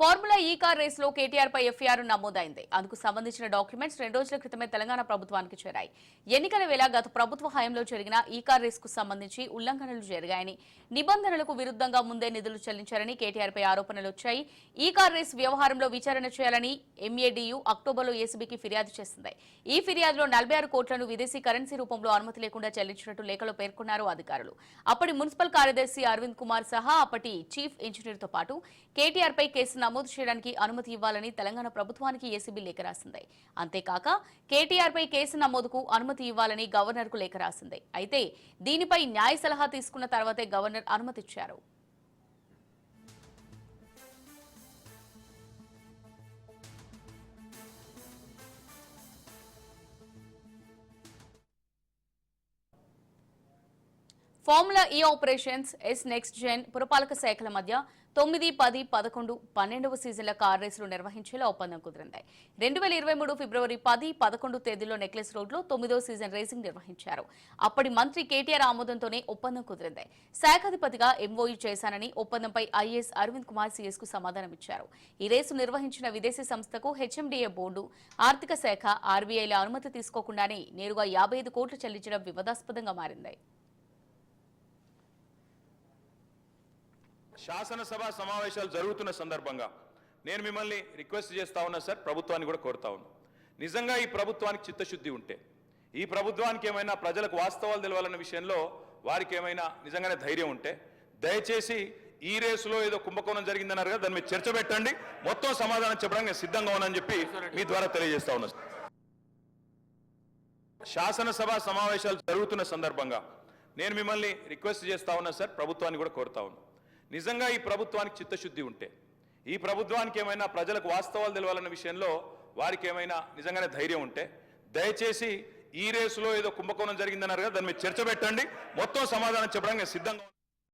Formula ఈ car రేస్లో కేటీఆర్ పై FIR నమోదైంది. అందుకు సంబంధించిన డాక్యుమెంట్స్ రెండు రోజుల క్రితమే తెలంగాణ ప్రభుత్వానికి చేరాయి. ఎన్నికల వేళ గత ప్రభుత్వ హయాంలో జరిగిన ఈ కార్ రేస్కు సంబంధించి ఉల్లంఘనలు జరిగాయని నిబంధనలకు విరుద్ధంగా ముందే నిధులు చెల్లించారని కేటీఆర్ పై ఆరోపణలు వచ్చాయి. ఈ కార్ రేస్ వ్యవహారంలో విచారణ చేయాలని ఎంఏడియు అక్టోబర్లో ఏసీబీకి ఫిర్యాదు చేసింది. ఈ ఫిర్యాదులో నలభై ఆరు కోట్లను విదేశీ కరెన్సీ రూపంలో అనుమతి లేకుండా చెల్లించినట్టు లేఖలో పేర్కొన్నారు అధికారులు. అప్పటి మున్సిపల్ కార్యదర్శి అరవింద్ కుమార్ సహా అప్పటి చీఫ్ ఇంజనీర్తో పాటు కేటీఆర్ పై కేసు నమోదు చేయడానికి అనుమతి ఇవ్వాలని తెలంగాణ ప్రభుత్వానికి ఏసీబీ లేఖ రాసింది. అంతేకాక కేటీఆర్ పై కేసు నమోదుకు అనుమతి ఇవ్వాలని గవర్నర్కు లేఖ రాసింది. అయితే దీనిపై న్యాయ సలహా తీసుకున్న తర్వాతే governor అనుమతిచ్చారు. Formula E operations S next gen పురపాలక శాఖల మధ్య తొమ్మిది పది పదకొండు పన్నెండవ సీజన్ల కార్ రేసులు నిర్వహించేలా ఒప్పందం కుదిరింది. రెండు వేల ఇరవై మూడు ఫిబ్రవరి పది పదకొండు తేదీలో నెక్లెస్ రోడ్లో తొమ్మిదో సీజన్ రేసింగ్ నిర్వహించారు. అప్పటి మంత్రి కేటీఆర్ ఆమోదంతోనే ఒప్పందం కుదిరింది. శాఖాధిపతిగా ఎంఓయూ చేశానని ఒప్పందంపై ఐఏఎస్ అరవింద్ కుమార్ సీఎస్కు సమాధానం ఇచ్చారు. ఈ రేసు నిర్వహించిన విదేశీ సంస్థకు హెచ్ఎండిఏ బోర్డు ఆర్థిక శాఖ ఆర్బీఐల అనుమతి తీసుకోకుండానే నేరుగా యాభై ఐదు కోట్లు చెల్లించడం వివాదాస్పదంగా మారింది. శాసనసభ సమావేశాలు జరుగుతున్న సందర్భంగా నేను మిమ్మల్ని రిక్వెస్ట్ చేస్తా ఉన్నా సార్ ప్రభుత్వాన్ని కూడా కోరుతా ఉన్నా. నిజంగా ఈ ప్రభుత్వానికి చిత్తశుద్ధి ఉంటే ఈ ప్రభుత్వానికి ఏమైనా ప్రజలకు వాస్తవాలు తెలవాలన్న విషయంలో వారికి ఏమైనా నిజంగానే ధైర్యం ఉంటే దయచేసి ఈ రేసులో ఏదో కుంభకోణం జరిగిందన్నారు కదా దాని మీద చర్చ పెట్టండి. మొత్తం సమాధానం చెప్పడానికి నేను సిద్ధంగా ఉన్నానని చెప్పి మీ ద్వారా తెలియజేస్తా ఉన్నా. సార్. శాసనసభ సమావేశాలు జరుగుతున్న సందర్భంగా నేను మిమ్మల్ని రిక్వెస్ట్ చేస్తా ఉన్నా సార్ ప్రభుత్వాన్ని కూడా కోరుతా ఉన్నా. నిజంగా ఈ ప్రభుత్వానికి చిత్తశుద్ధి ఉంటే ఈ ప్రభుత్వానికి ఏమైనా ప్రజలకు వాస్తవాలు తెలవాలన్న విషయంలో వారికి ఏమైనా నిజంగానే ధైర్యం ఉంటే దయచేసి ఈ రేసులో ఏదో కుంభకోణం జరిగిందన్నారు కదా దాని మీద చర్చ పెట్టండి. మొత్తం సమాధానం చెప్పడానికి నేను సిద్ధంగా